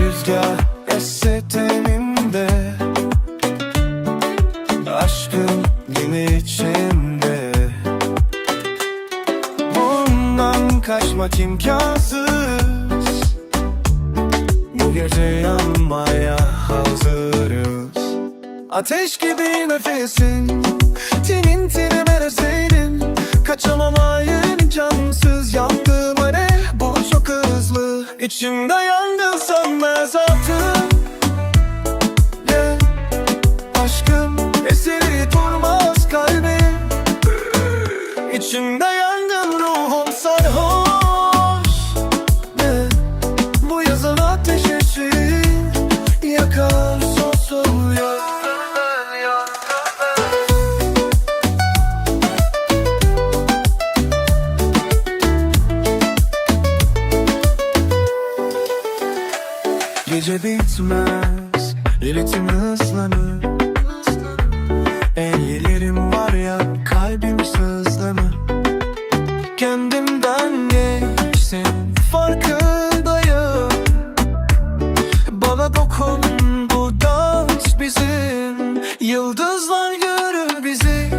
Rüzgar esse Aşkım yine Bundan kaçmak imkansız. Bu gece yanmaya hazırız. Ateş gibi nefesin. İçimde yangın sönmez artık Yeah. Aşkım eseri durmaz kalbim İçimde yangın ruhum sarhoş Yeah. Bu yazın ateşi yakar Gece bitmez, ritim hızlanır. Ellerim var ya, kalbim sızlanır. Kendimden geçtim, farkındayım. Bana dokun, bu dans bizim. Yıldızlar görür bizi.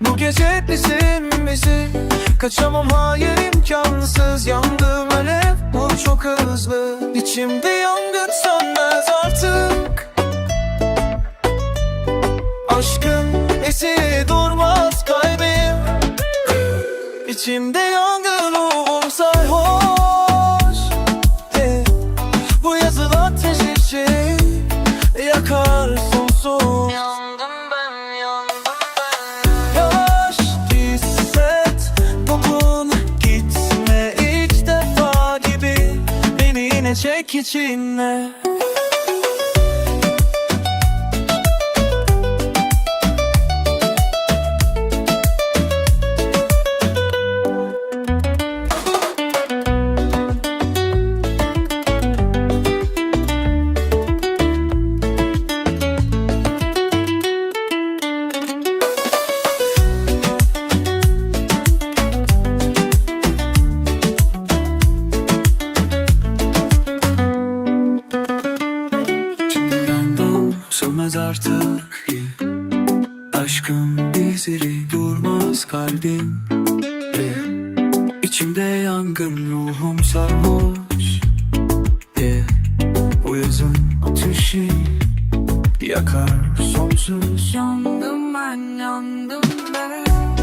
Bu gece bizim bizi Kaçamam hayır imkansız. Yandım alev çok hızlı. İçimde yangın sönmez çek içine artık Aşkım izleri durmaz kalbim yeah. İçimde yangın ruhum sarhoş. Bu yazın ateşi yakar sonsuz Yandım ben, yandım ben